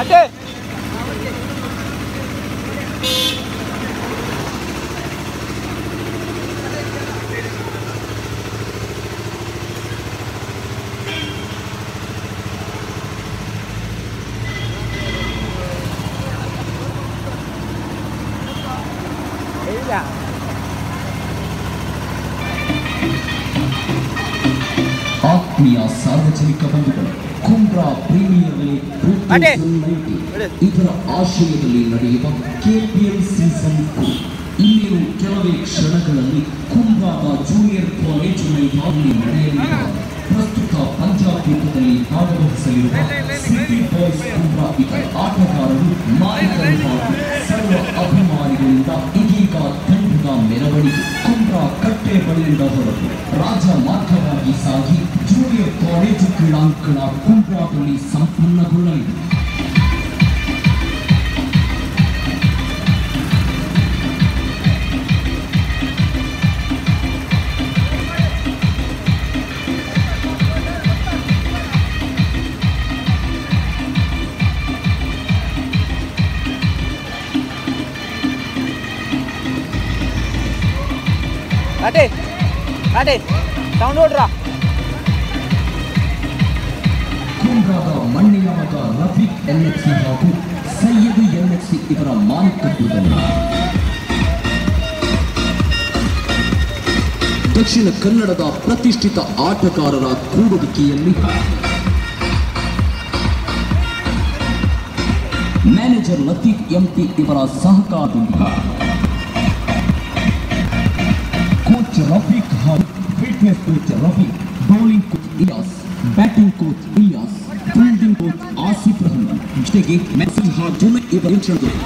ಅಟೆ ಇಲ್ಲ ಆತ್ಮೀಯ ಸಾರ್ವಜನಿಕ ಬಂಧುಗಳು ಕುಂಬ್ರಾ ಪ್ರೀಮಿಯರ್ ಲೀಗ್ ಅಡೆ. 2019 ಇದರ ಆಶ್ರಯದಲ್ಲಿ ನಡೆಯುವ ಕೆಪಿಎಲ್ ಸೀಸನ್ ಇನ್ನೇನು ಕೆಲವೇ ಕ್ಷಣಗಳಲ್ಲಿ ಕುಂಬ್ರಾದ ಜೂನಿಯರ್ ಕಾಲೇಜು ಮೈದಾನದಲ್ಲಿ ನಡೆಯಲಿರುವ ಪ್ರಸ್ತುತ ಪಂಚಾಯತೀತದಲ್ಲಿ ಭಾಗವಹಿಸಲಿರುವ ಸಿಟಿ ಬಾಯ್ಸ್ ಕುಂಬ್ರಾ ಇತರ ಆಟಗಾರರು ಹಾಗೂ ಅಟೆ ಅಟೆ ಸೌಂಡ್ ನೋಡ್ರಾ ಕುಂಬ್ರಾದ ಮಣ್ಣಿನ ಮಗ ರಫೀಕ್ ಎನ್ಎಫ್ಸಿ ಹಾಗೂ ಸೈಯದ್ ಎನ್ಎಫ್ಸಿ ಇವರ ಮಾಲೀಕತ್ವದಲ್ಲಿ ದಕ್ಷಿಣ ಕನ್ನಡದ ಪ್ರತಿಷ್ಠಿತ ಆಟಗಾರರ ಕೂಡುವಿಕೆಯಲ್ಲಿ ಮ್ಯಾನೇಜರ್ ಲತೀಫ್ ಎಂಪಿ ಇವರ ಸಹಕಾರದೊಂದಿಗೆ ಕೋಚ್ ರಫೀಕ್ ಹಾಗೂ fitness coach Rafiq bowling coach Ilyas batting coach Ilyas fielding coach Asif Rahman ಜೊತೆಗೆ ಮೆಸೇಜ್ ಹಾಗೂ ಜುಮೆ ಇವರ ನಿರೀಕ್ಷಣೆಗಳು.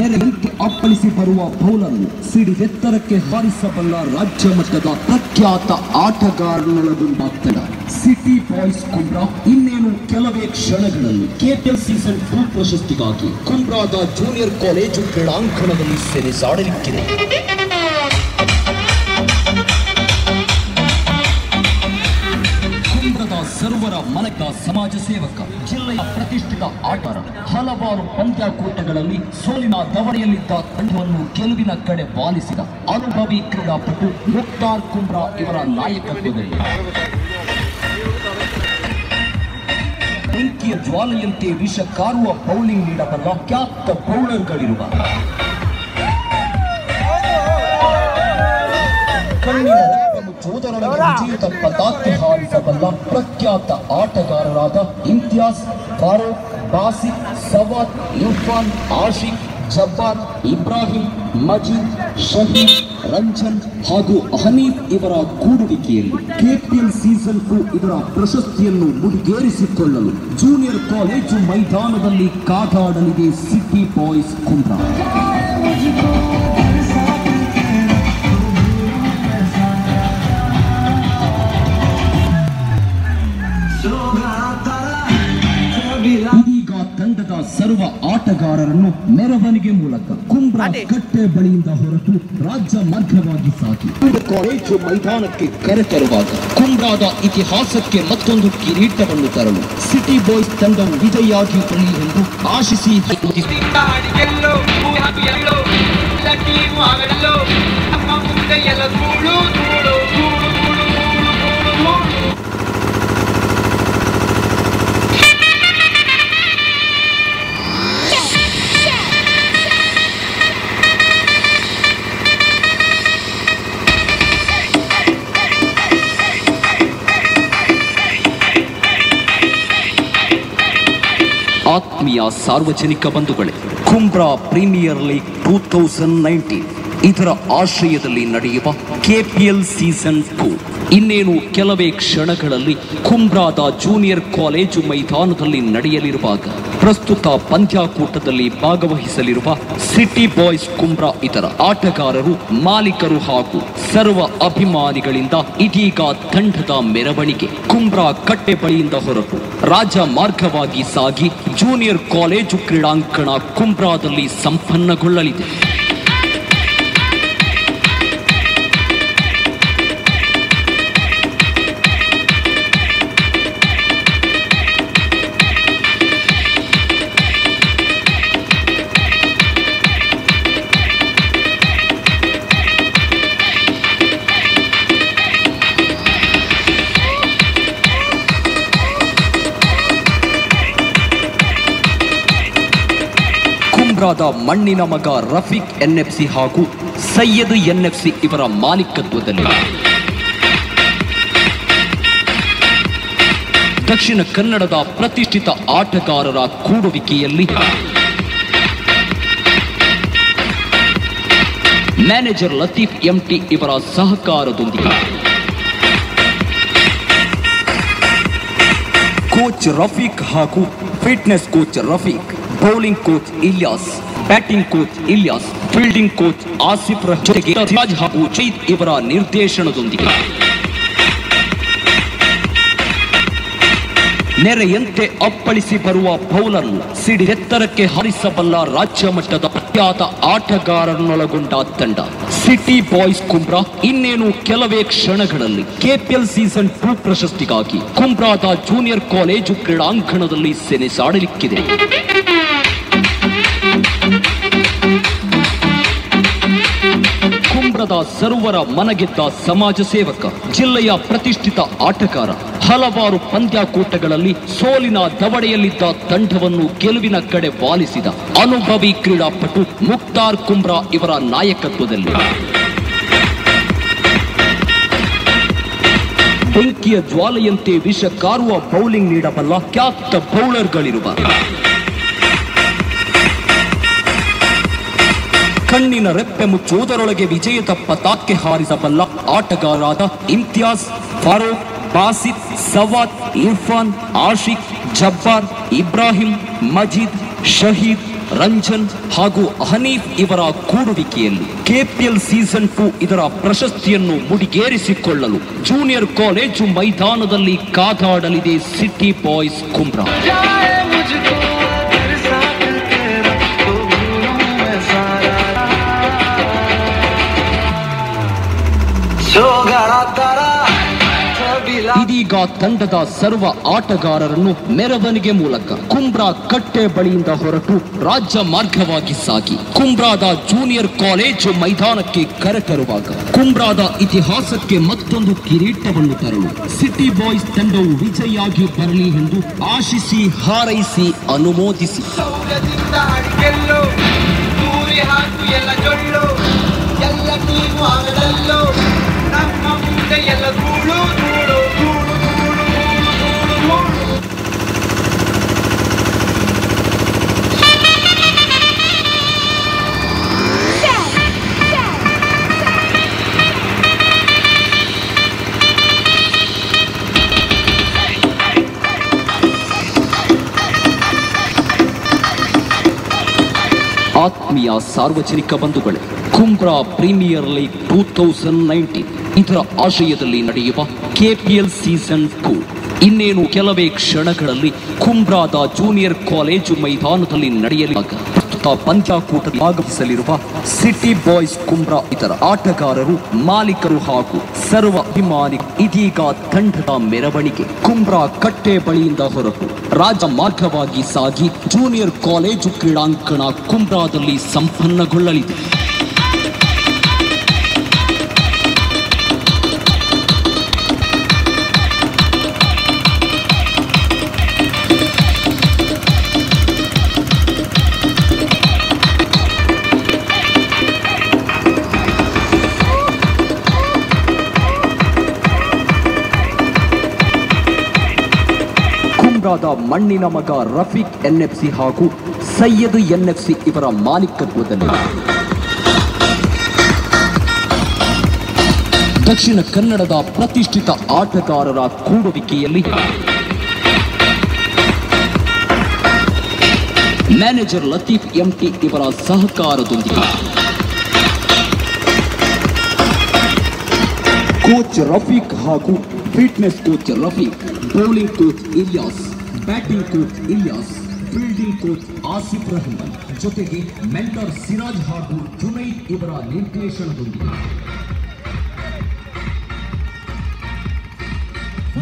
ನೆರಳಿಗೆ ಅಪ್ಪಳಿಸಿ ಬರುವ ಬೌಲರ್ನು ಸಿಡಿದೆತ್ತರಕ್ಕೆ ಹಾರಿಸಬಲ್ಲ ರಾಜ್ಯ ಮಟ್ಟದ ಪ್ರಖ್ಯಾತ ಆಟಗಾರನೊಳಗೊಂಡ ತಂಡ ಸಿಟಿ ಬಾಯ್ಸ್ ಕುಂಬ್ರಾ ಇನ್ನೇನು ಕೆಲವೇ ಕ್ಷಣಗಳಲ್ಲಿ ಕೆಪಿಎಲ್ ಸೀಸನ್ ಟೂ ಪ್ರಶಸ್ತಿಗಾಗಿ ಕುಂಬ್ರಾದ ಜೂನಿಯರ್ ಕಾಲೇಜು ಕ್ರೀಡಾಂಗಣದಲ್ಲಿ ಸೆಣಸಾಡಲಿಕ್ಕಿದೆ ಮನಕ ಸಮಾಜ ಸೇವಕ, ಜಿಲ್ಲೆಯ ಪ್ರತಿಷ್ಠಿತ ಆಟಗಾರ, ಹಲವಾರು ಪಂದ್ಯಾಕೂಟಗಳಲ್ಲಿ ಸೋಲಿನ ದವಡೆಯಲ್ಲಿದ್ದ ತಂಡವನ್ನು ಗೆಲುವಿನ ಕಡೆ ಬಾಲಿಸಿದ ಅನುಭವಿ ಕ್ರೀಡಾಪಟು ಮುಕ್ತಾರ್ ಕುಂಬ್ರಾ ಇವರ ನಾಯಕತ್ವದಲ್ಲಿ. ಬೆಂಕಿಯ ಜ್ವಾಲೆಯಂತೆ ವಿಷ ಕಾರುವ ಬೌಲಿಂಗ್ ನೀಡಬಲ್ಲ ಖ್ಯಾತ ಬೌಲರ್ಗಳಿರುವ. ಚೋದರೊಳಗೆ ವಿಜೇತ ಪತಾಕೆ ಹಾರಿಸಬಲ್ಲ ಪ್ರಖ್ಯಾತ ಆಟಗಾರರಾದ ಇಮ್ತಿಯಾಸ್ ಫಾರೂಕ್ ಬಾಸಿಕ್ ಸವಾದ್, ಇರ್ಫಾನ್, ಆಶಿಕ್, ಜಬ್ಬಾರ್, ಇಬ್ರಾಹಿಂ, ಮಜೀದ್, ಶಹೀದ್, ರಂಜನ್ ಹಾಗೂ ಹನೀಫ್ ಇವರ ಕೂಡುವಿಕೆಯಲ್ಲಿ ಕೆಪಿಎಲ್ ಸೀಸನ್ ಟು ಇದರ ಪ್ರಶಸ್ತಿಯನ್ನು ಮುಡಿಗೇರಿಸಿಕೊಳ್ಳಲು ಜೂನಿಯರ್ ಕಾಲೇಜು ಮೈದಾನದಲ್ಲಿ ಕಾದಾಡಲಿದೆ ಸಿಟಿ ಬಾಯ್ಸ್ ಕುಂಬ್ರಾ. ಆಟಗಾರರನ್ನು ಮೆರವಣಿಗೆ ಮೂಲಕ ಕುಂಬ್ರಾ ಕಟ್ಟೆ ಬಳಿಯಿಂದ ಹೊರಟು ರಾಜ್ಯ ಮಾರ್ಗವಾಗಿ ಸಾಗಿ. ಕಾಲೇಜು ಮೈದಾನಕ್ಕೆ ಕರೆತರುವಾಗ ಕುಂಬ್ರಾದ ಇತಿಹಾಸಕ್ಕೆ ಮತ್ತೊಂದು ಕಿರೀಟವನ್ನು ತರಲು ಸಿಟಿ ಬಾಯ್ಸ್ ತಂಡ ವಿಜಯಾಗಿ ಉಳಿಯಲಿ ಎಂದು ಆಶಿಸಿ ಆತ್ಮೀಯ ಸಾರ್ವಜನಿಕ ಬಂಧುಗಳೇ, Kumbra premier league two thousand nineteen ಇದರ ಆಶ್ರಯದಲ್ಲಿ ನಡೆಯುವ ಕೆಪಿಎಲ್ ಸೀಸನ್ ಟೂ ಇನ್ನೇನು ಕೆಲವೇ ಕ್ಷಣಗಳಲ್ಲಿ ಕುಂಬ್ರಾದ ಜೂನಿಯರ್ ಕಾಲೇಜು ಮೈದಾನದಲ್ಲಿ ನಡೆಯಲಿರುವಾಗ ಪ್ರಸ್ತುತ ಪಂದ್ಯಾಕೂಟದಲ್ಲಿ ಭಾಗವಹಿಸಲಿರುವ ಸಿಟಿ ಬಾಯ್ಸ್ ಕುಂಬ್ರಾ ಇತರ ಆಟಗಾರರು ಮಾಲೀಕರು ಹಾಗೂ ಸರ್ವ ಅಭಿಮಾನಿಗಳಿಂದ ಇದೀಗ ತಂಡದ ಮೆರವಣಿಗೆ ಕುಂಬ್ರಾ ಕಟ್ಟೆ ಬಳಿಯಿಂದ ಹೊರಟು. ರಾಜ ಮಾರ್ಗವಾಗಿ ಸಾಗಿ ಜೂನಿಯರ್ ಕಾಲೇಜು ಕ್ರೀಡಾಂಗಣ ಕುಂಬ್ರಾದಲ್ಲಿ ಸಂಪನ್ನಗೊಳ್ಳಲಿದೆ. ಕುಂಬ್ರಾದ ಮಣ್ಣಿನ ಮಗ ರಫೀಕ್ ಎನ್ಎಫ್ಸಿ ಹಾಗೂ ಸೈಯದ್ ಎನ್ಎಫ್ಸಿ ಇವರ ಮಾಲೀಕತ್ವದಲ್ಲಿ. ದಕ್ಷಿಣ ಕನ್ನಡದ ಪ್ರತಿಷ್ಠಿತ ಆಟಗಾರರ ಕೂಡುವಿಕೆಯಲ್ಲಿ ಮ್ಯಾನೇಜರ್ ಲತೀಫ್ ಎಂಟಿ ಇವರ ಸಹಕಾರದೊಂದಿಗೆ. ಕೋಚ್ ರಫೀಕ್ ಹಾಗೂ fitness coach Rafiq bowling coach Ilyas, batting coach Ilyas, fielding coach Asif ಜೊತೆಗೆ ರಾಜ್ ಹಾಗೂ ಚೈತ್ ಇವರ ನಿರ್ದೇಶನದೊಂದಿಗೆ. ನೆರೆಯಂತೆ ಅಪ್ಪಳಿಸಿ ಬರುವ ಬೌಲರ್ ಸಿಡಿದೆತ್ತರಕ್ಕೆ ಹಾರಿಸಬಲ್ಲ ರಾಜ್ಯ ಮಟ್ಟದ ಪ್ರಖ್ಯಾತ ಆಟಗಾರರನ್ನೊಳಗೊಂಡ ತಂಡ. ಸಿಟಿ ಬಾಯ್ಸ್ ಕುಂಬ್ರಾ ಇನ್ನೇನು ಕೆಲವೇ ಕ್ಷಣಗಳಲ್ಲಿ ಕೆಪಿಎಲ್ ಸೀಸನ್ ಟೂ ಪ್ರಶಸ್ತಿಗಾಗಿ ಕುಂಬ್ರಾದ ಜೂನಿಯರ್ ಕಾಲೇಜು ಕ್ರೀಡಾಂಗಣದಲ್ಲಿ ಸೆಣಸಾಡಲಿಕ್ಕಿದೆ. ಕುಂಬ್ರದ ಸರ್ವರ ಮನಗೆದ್ದ ಸಮಾಜ ಸೇವಕ, ಜಿಲ್ಲೆಯ ಪ್ರತಿಷ್ಠಿತ ಆಟಗಾರ, ಹಲವಾರು ಪಂದ್ಯಾಕೂಟಗಳಲ್ಲಿ ಸೋಲಿನ ದವಡೆಯಲ್ಲಿದ್ದ ತಂಡವನ್ನು ಗೆಲುವಿನ ಕಡೆ ವಾಲಿಸಿದ ಅನುಭವಿ ಕ್ರೀಡಾಪಟು ಮುಕ್ತಾರ್ ಕುಂಬ್ರಾ ಇವರ ನಾಯಕತ್ವದಲ್ಲಿ. ಬೆಂಕಿಯ ಜ್ವಾಲೆಯಂತೆ ವಿಷ ಕಾರುವ ಬೌಲಿಂಗ್ ನೀಡಬಲ್ಲ ಖ್ಯಾತ ಬೌಲರ್ಗಳಿರುವ ಕಣ್ಣಿನ ರೆಪ್ಪೆ ಮುಚ್ಚುವುದರೊಳಗೆ ವಿಜಯದ ಪತಾಕೆ ಹಾರಿಸಬಲ್ಲ ಆಟಗಾರರಾದ ಇಮ್ತಿಯಾಸ್ ಫಾರೂಕ್, ಬಾಸಿತ್, ಸವಾದ್, ಇರ್ಫಾನ್, ಆಶಿಕ್, ಜಬ್ಬಾರ್, ಇಬ್ರಾಹಿಂ, ಮಜೀದ್, ಶಹೀದ್, ರಂಜನ್ ಹಾಗೂ ಹನೀಫ್ ಇವರ ಕೂಡುವಿಕೆಯಲ್ಲಿ ಕೆಪಿಎಲ್ ಸೀಸನ್ ಟು ಇದರ ಪ್ರಶಸ್ತಿಯನ್ನು ಮುಡಿಗೇರಿಸಿಕೊಳ್ಳಲು ಜೂನಿಯರ್ ಕಾಲೇಜು ಮೈದಾನದಲ್ಲಿ ಕಾದಾಡಲಿದೆ ಸಿಟಿ ಬಾಯ್ಸ್ ಕುಂಬ್ರಾ. ಈಗ ತಂಡದ ಸರ್ವ ಆಟಗಾರರನ್ನು ಮೆರವಣಿಗೆ ಮೂಲಕ ಕುಂಬ್ರಾ ಕಟ್ಟೆ ಬಳಿಯಿಂದ ಹೊರಟು ರಾಜ್ಯ ಮಾರ್ಗವಾಗಿ ಸಾಗಿ. ಕುಂಬ್ರಾದ ಜೂನಿಯರ್ ಕಾಲೇಜು ಮೈದಾನಕ್ಕೆ ಕರೆತರುವಾಗ ಕುಂಬ್ರಾದ ಇತಿಹಾಸಕ್ಕೆ ಮತ್ತೊಂದು ಕಿರೀಟವನ್ನು ತರಲು ಸಿಟಿ ಬಾಯ್ಸ್ ತಂಡವು ವಿಜಯಾಗಿ ಬರಲಿ ಎಂದು ಆಶಿಸಿ ಹಾರೈಸಿ ಅನುಮೋದಿಸಿ. ಎಲ್ಲ ಆತ್ಮೀಯ ಸಾರ್ವಜನಿಕ ಬಂಧುಗಳೇ, Kumbra premier league two thousand nineteen ಇದರ ಆಶಯದಲ್ಲಿ ನಡೆಯುವ ಕೆಪಿಎಲ್ ಸೀಸನ್ ಟೂ. ಇನ್ನೇನು ಕೆಲವೇ ಕ್ಷಣಗಳಲ್ಲಿ ಕುಂಬ್ರಾದ ಜೂನಿಯರ್ ಕಾಲೇಜು ಮೈದಾನದಲ್ಲಿ ನಡೆಯಲಿರುವ ಪ್ರಸ್ತುತ ಪಂಚಾಕೂಟ ಭಾಗವಹಿಸಲಿರುವ ಸಿಟಿ ಬಾಯ್ಸ್ ಕುಂಬ್ರಾ ಇತರ ಆಟಗಾರರು, ಮಾಲೀಕರು ಹಾಗೂ ಸರ್ವ ಅಭಿಮಾನಿ ಇದೀಗ ತಂಡದ ಮೆರವಣಿಗೆ. ಕುಂಬ್ರಾ ಕಟ್ಟೆ ಬಳಿಯಿಂದ ಹೊರಟು. ರಾಜ ಮಾರ್ಗವಾಗಿ ಸಾಗಿ ಜೂನಿಯರ್ ಕಾಲೇಜು ಕ್ರೀಡಾಂಗಣ ಕುಂಬ್ರಾದಲ್ಲಿ ಸಂಪನ್ನಗೊಳ್ಳಲಿದೆ. ಮಣ್ಣಿನ ಮಗ ರಫೀಕ್ ಎನ್ಎಫ್ಸಿ ಹಾಗೂ ಸೈಯದ್ ಎನ್ಎಫ್ಸಿ ಇವರ ಮಾಲೀಕತ್ವದಲ್ಲಿ. ದಕ್ಷಿಣ ಕನ್ನಡದ ಪ್ರತಿಷ್ಠಿತ ಆಟಗಾರರ ಕೂಡುವಿಕೆಯಲ್ಲಿ ಮ್ಯಾನೇಜರ್ ಲತೀಫ್ ಎಂಟಿ ಇವರ ಸಹಕಾರದೊಂದಿಗೆ. ಕೋಚ್ ರಫೀಕ್ ಹಾಗೂ fitness coach Rafiq, bowling coach Ilyas. Batting coach Ilyas fielding coach Asif Rahman ಜೊತೆಗೆ ಮೆಂಟರ್ ಸಿರಾಜ್ ಹಾಗೂ ಜುನೈದ್ ಇವರ ನಿರ್ದೇಶನದೊಂದಿಗೆ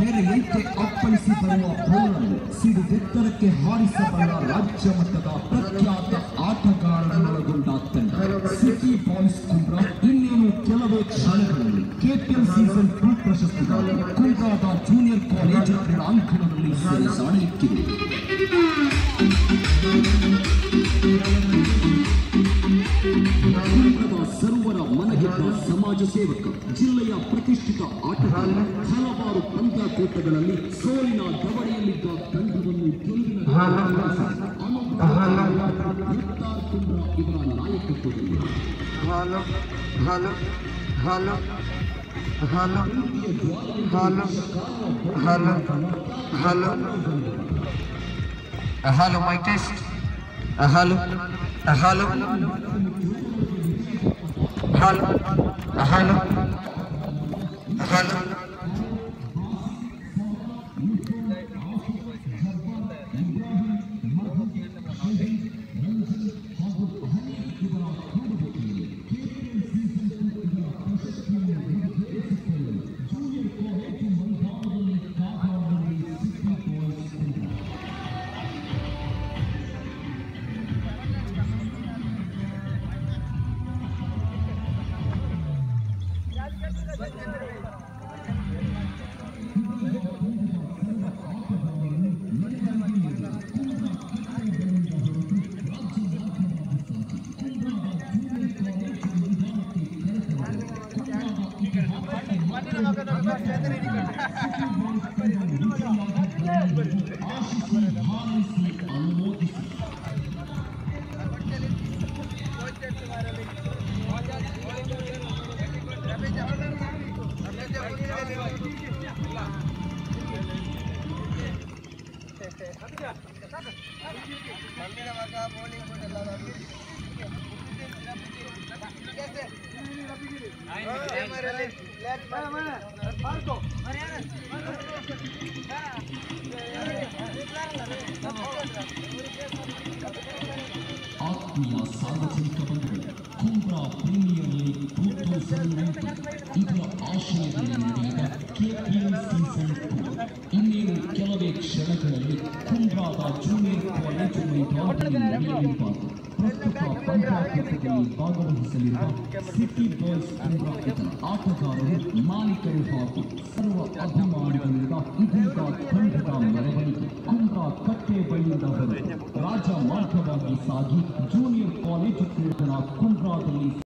ನೆರೆಯಂತೆ ಅಪ್ಪಳಿಸಿ ಬರುವ ಬೌಲರ್ ಸಿಡಿದೆತ್ತರಕ್ಕೆ ಹಾರಿಸಬಲ್ಲ ರಾಜ್ಯ ಮಟ್ಟದ ಪ್ರಖ್ಯಾತ ಆಟಗಾರರನ್ನೊಳಗೊಂಡ ತಂಡ ಸಿಟಿ ಬಾಯ್ಸ್ ಕುಂಬ್ರಾ ಇನ್ನೇನು ಕೆಲವೇ ಕ್ಷಣಗಳಲ್ಲಿ ಕೆಪಿಎಲ್ ಸೀಸನ್ ಟೂ ಪ್ರಶಸ್ತಿಗಾಗಿ ಕುಂಬ್ರಾದ junior college places on activity ಸರ್ವರ ಮನಗೆದ್ದ ಸಮಾಜ ಸೇವಕ, ಜಿಲ್ಲೆಯ ಪ್ರತಿಷ್ಠಿತ ಆಟಗಾರ, ಹಲವಾರು ಪಂದ್ಯಾಕೂಟಗಳಲ್ಲಿ ಸೋಲಿನ ದವಡೆಯಲ್ಲಿದ್ದ ತಂಡವನ್ನು ಗೆಲುವಿನ ಇವರ ನಾಯಕತ್ವದಲ್ಲಿ halo, halo, halo, halo, halo, mic test, halo, halo, halo, halo, halo. ಸಾರ್ವಜನಿಕ ಬಂಧುಗಳು Kumbra premier league two thousand ಇದರ ಆಶಯದಲ್ಲಿ ನಡೆಯುವ ಕೆಪಿಎಲ್ ಸೀಸನ್ ಇನ್ನೇನು ಕೆಲವೇ ಕ್ಷಣಗಳಲ್ಲಿ ಕುಂಬ್ರಾದ ಜೂನಿಯರ್ ಕಾಲೇಜು ಮೈದಾನದಲ್ಲಿ ನಡೆಯಲಿರುವ ಪ್ರಸ್ತುತ ಪಂದ್ಯಾಕೂಟದಲ್ಲಿ ಭಾಗವಹಿಸಲಿರುವ ಆಟಗಾರರು ಮಾಲೀಕರು ಹಾಗೂ ಸರ್ವ ಅಭಿಮಾನಿಗಳಿಂದ ಇದೀಗ ತಂಡದ ಮೆರವಣಿಗೆ ಕುಂಬ್ರಾ ಕಟ್ಟೆ ಬಳಿಯಿಂದ ಹೊರಟು ರಾಜ ಮಾರ್ಗವಾಗಿ ಸಾಗಿ ಜೂನಿಯರ್ ಕಾಲೇಜು ಕ್ರೀಡಾ ಕುಂಬ್ರಾದಲ್ಲಿ